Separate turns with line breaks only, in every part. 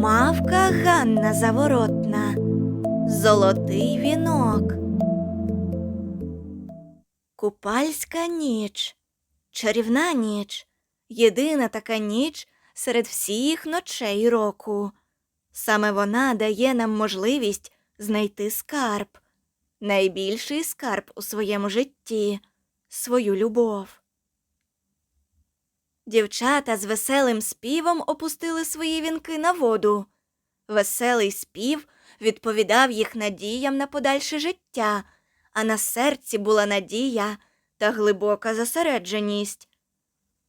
Мавка Ганна Заворотна. Золотий вінок. Купальська ніч. Чарівна ніч. Єдина така ніч серед всіх ночей року. Саме вона дає нам можливість знайти скарб, найбільший скарб у своєму житті, свою любов. Дівчата з веселим співом опустили свої вінки на воду. Веселий спів відповідав їх надіям на подальше життя, а на серці була надія та глибока зосередженість.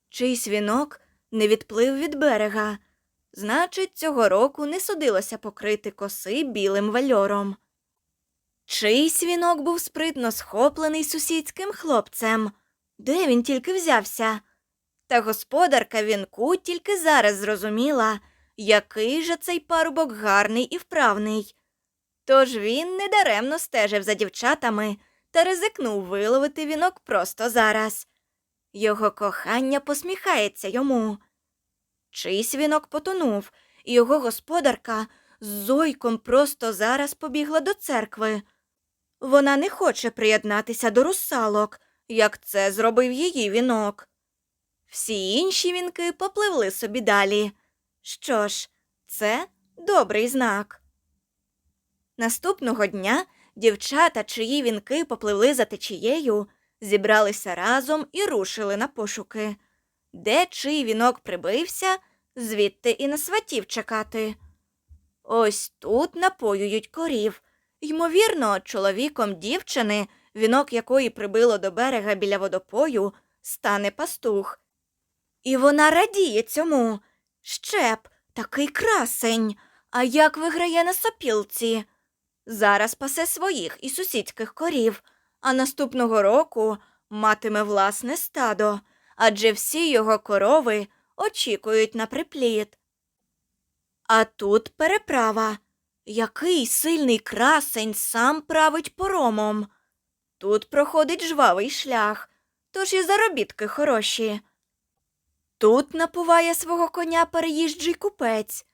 Чийсь вінок не відплив від берега, значить, цього року не судилося покрити коси білим вальором. Чийсь вінок був спритно схоплений сусідським хлопцем. Де він тільки взявся? Та господарка вінку тільки зараз зрозуміла, який же цей парубок гарний і вправний. Тож він недаремно стежив за дівчатами та ризикнув виловити вінок просто зараз. Його кохання посміхається йому. Чийсь вінок потонув, і його господарка з зойком просто зараз побігла до церкви. Вона не хоче приєднатися до русалок, як це зробив її вінок. Всі інші вінки попливли собі далі. Що ж, це добрий знак. Наступного дня дівчата, чиї вінки попливли за течією, зібралися разом і рушили на пошуки. Де чий вінок прибився, звідти і на сватів чекати. Ось тут напоюють корів. Ймовірно, чоловіком дівчини, вінок якої прибило до берега біля водопою, стане пастух. І вона радіє цьому. Щеп, такий красень, а як виграє на сопілці. Зараз пасе своїх і сусідських корів, а наступного року матиме власне стадо, адже всі його корови очікують на припліт. А тут переправа. Який сильний красень сам править поромом. Тут проходить жвавий шлях, тож і заробітки хороші. Тут напуває свого коня переїжджий купець.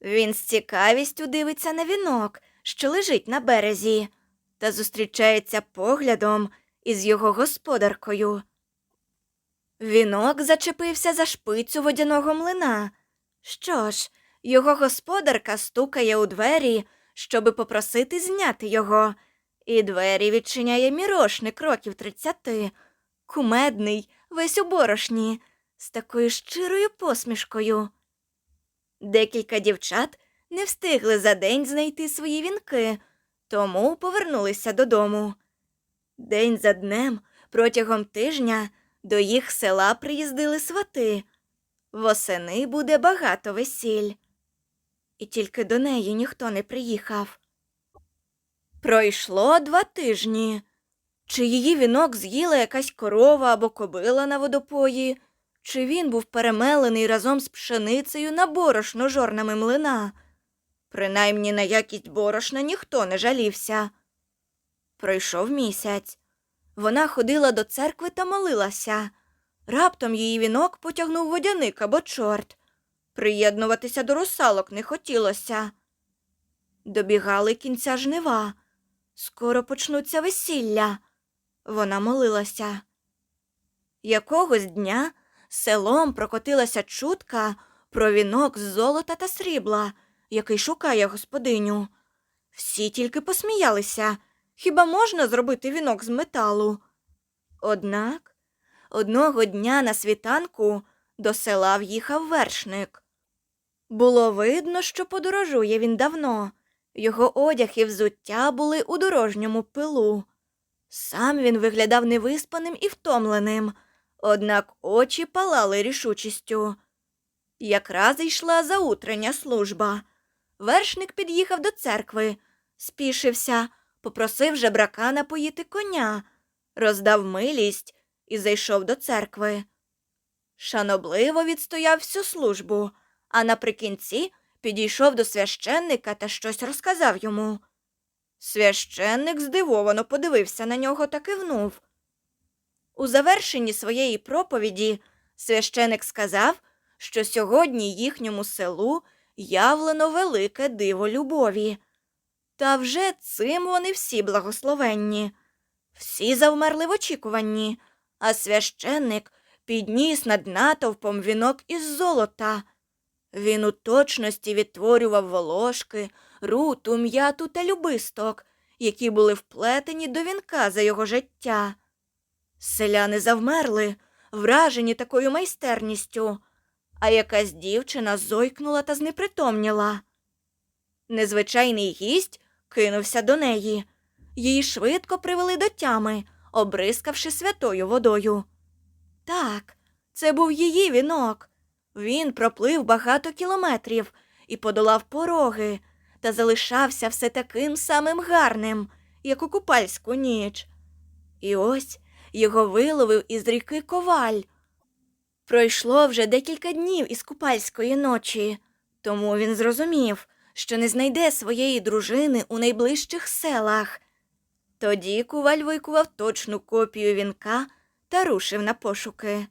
Він з цікавістю дивиться на вінок, що лежить на березі, та зустрічається поглядом із його господаркою. Вінок зачепився за шпицю водяного млина. Що ж, його господарка стукає у двері, щоби попросити зняти його, і двері відчиняє мірошник років тридцяти, кумедний, весь у борошні, з такою щирою посмішкою. Декілька дівчат не встигли за день знайти свої вінки, тому повернулися додому. День за днем, протягом тижня, до їх села приїздили свати. Восени буде багато весіль. І тільки до неї ніхто не приїхав. Пройшло два тижні. Чи її вінок з'їла якась корова або кобила на водопої, чи він був перемелений разом з пшеницею на борошно жорнами млина. Принаймні на якість борошна ніхто не жалівся. Пройшов місяць. Вона ходила до церкви та молилася. Раптом її вінок потягнув водяник або чорт. Приєднуватися до русалок не хотілося. Добігали кінця жнива. Скоро почнуться весілля. Вона молилася. Якогось дня селом прокотилася чутка про вінок з золота та срібла, який шукає господиню. Всі тільки посміялися. Хіба можна зробити вінок з металу? Однак одного дня на світанку до села в'їхав вершник. Було видно, що подорожує він давно. Його одяг і взуття були у дорожньому пилу. Сам він виглядав невиспаним і втомленим, однак очі палали рішучістю. Якраз йшла заутрення служба. Вершник під'їхав до церкви, спішився, попросив жебрака напоїти коня, роздав милість і зайшов до церкви. Шанобливо відстояв всю службу, а наприкінці підійшов до священника та щось розказав йому. Священник здивовано подивився на нього та кивнув. У завершенні своєї проповіді священик сказав, що сьогодні їхньому селу явлено велике диво любові. Та вже цим вони всі благословенні. Всі завмерли в очікуванні, а священник підніс над натовпом вінок із золота. Він у точності відтворював волошки, руту, м'яту та любисток, які були вплетені до вінка за його життя. Селяни завмерли, вражені такою майстерністю, а якась дівчина зойкнула та знепритомніла. Незвичайний гість кинувся до неї. Її швидко привели до тями, обрискавши святою водою. Так, це був її вінок. Він проплив багато кілометрів і подолав пороги, та залишався все таким самим гарним, як у купальську ніч. І ось його виловив із ріки коваль. Пройшло вже декілька днів із купальської ночі, тому він зрозумів, що не знайде своєї дружини у найближчих селах. Тоді куваль викував точну копію вінка та рушив на пошуки.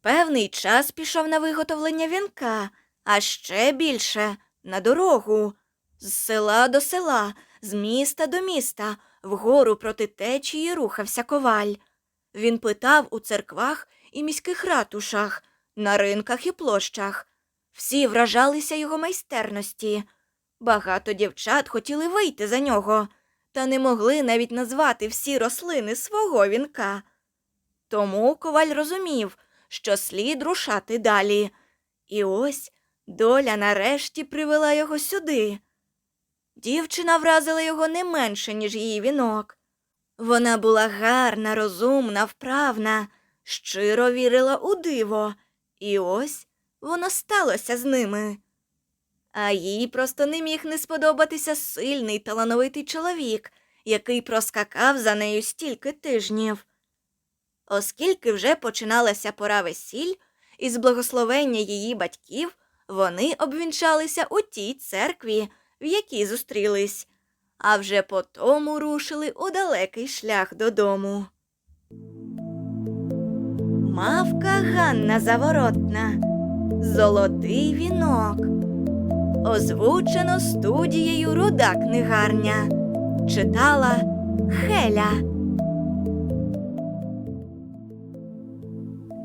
Певний час пішов на виготовлення вінка, а ще більше на дорогу. З села до села, з міста до міста, вгору проти течії рухався коваль. Він питав у церквах і міських ратушах, на ринках і площах. Всі вражалися його майстерності. Багато дівчат хотіли вийти за нього, та не могли навіть назвати всі рослини свого вінка. Тому коваль розумів, що слід рушати далі. І ось доля нарешті привела його сюди. Дівчина вразила його не менше, ніж її вінок. Вона була гарна, розумна, вправна, щиро вірила у диво, і ось воно сталося з ними. А їй просто не міг не сподобатися сильний талановитий чоловік, який проскакав за нею стільки тижнів. Оскільки вже починалася пора весіль, із благословення її батьків вони обвінчалися у тій церкві, в якій зустрілись, а вже потому рушили у далекий шлях додому. Мавка Ганна Заворотна. Золотий вінок. Озвучено студією Руда книгарня. Читала Хеля.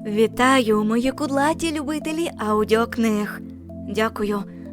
Вітаю, мої кудлаті любителі аудіокниг. Дякую